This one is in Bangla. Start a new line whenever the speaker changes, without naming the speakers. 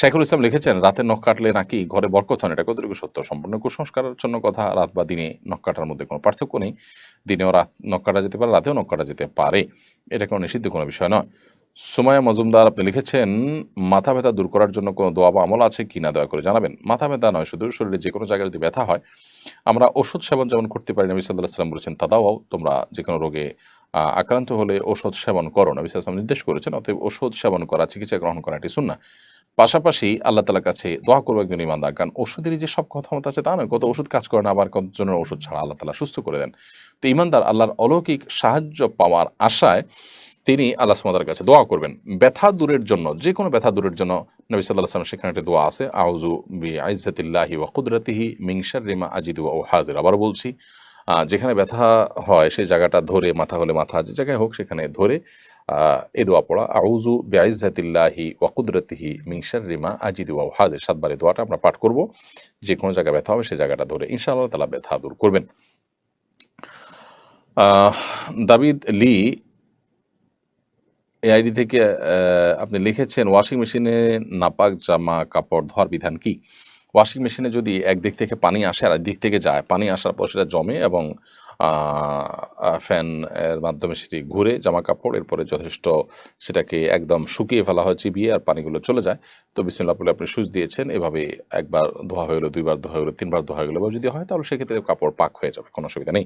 শেখুল ইসলাম লিখেছেন, রাতে নখ কাটলে নাকি ঘরে বরকত হন এটা কতটুকু সত্য? সম্পূর্ণ কুসংস্কারের জন্য কথা, রাত বা দিনে নখ কাটার মধ্যে কোনো পার্থক্য নেই। দিনেও রাত নখ কাটা যেতে পারে, রাতেও নখ কাটা যেতে পারে। এটা কোনো নিষিদ্ধ, কোনো বিষয় নয়। সুমায়া মজুমদার, আপনি লিখেছেন, মাথা ব্যথা দূর করার জন্য কোনো দোয়া বা আমল আছে কি না দয়া করে জানাবেন। মাথা ব্যথা নয়, শুধু শরীরে যে কোনো জায়গায় যদি ব্যথা হয়, আমরা ওষুধ সেবন যেমন করতে পারি, নবী সাল্লাহ সাল্লাম বলেছেন তাদাও তোমরা যে কোনো রোগে আক্রান্ত হলে ওষুধ সেবন করো। নবী সাল্লাম নির্দেশ করেছেন, অতএব ওষুধ সেবন করা, চিকিৎসা গ্রহণ করা এটি শুননা পাশাপাশি আল্লাহ তালার কাছে দোয়া করব একজন ইমানদার কারণ ওষুধের যে সব ক্ষমতা আছে তা নয়, কত ওষুধ কাজ করে না, আবার কতজনের ওষুধ ছাড়া আল্লাহ তালা সুস্থ করে দেন। তো ইমানদার আল্লাহর অলৌকিক সাহায্য পাওয়ার আশায় তিনি আল্লাহ সুমাদার কাছে দোয়া করবেন। ব্যথা দূরের জন্য যে কোনো ব্যথা দূরের জন্য নবী সাল্লাহ আসলাম সেখানে একটি দোয়া আছে আউজু বি আইজাতিল্লাহি ওয়া কুদরতিহি মিংসার রিমা আজিদু ও হাজির আবার বলছি যেখানে ব্যথা হয়, সেই জায়গাটা ধরে, মাথা হলে মাথা, যে জায়গায় হোক সেখানে ধরে এ দোয়া পড়া। আউজু বি আইজাতিল্লাহি ওয়া কুদরতিহি মিংসার রিমা আজিদু ও হাজির সাতবার দোয়াটা আমরা পাঠ করব। যে কোনো জায়গায় ব্যথা হবে সেই জায়গাটা ধরে ইনশাআল্লাহ তালা ব্যথা দূর করবেন। দাবিদ লি এই আইডি থেকে আপনি লিখেছেন, ওয়াশিং মেশিনে নাপাক জামা কাপড় ধোয়ার বিধান কি? ওয়াশিং মেশিনে যদি একদিক থেকে পানি আসে আর দিক থেকে যায়, পানি আসার পর সেটা জমে এবং ফ্যান এর মাধ্যমে সেটি ঘুরে জামা কাপড় এরপরে যথেষ্ট সেটাকে একদম শুকিয়ে ফেলা হয়, চিবিয়ে আর পানিগুলো চলে যায়। তো বিসমিল্লাহ বলে আপনি সুচ দিয়েছেন, এভাবে একবার ধোয়া হয়ে গেলো, দুইবার ধোয়া হয়ে গেলো, তিনবার ধোয়া হয়ে গেলো যদি হয় তাহলে সেক্ষেত্রে কাপড় পাক হয়ে যাবে, কোনো অসুবিধা নেই।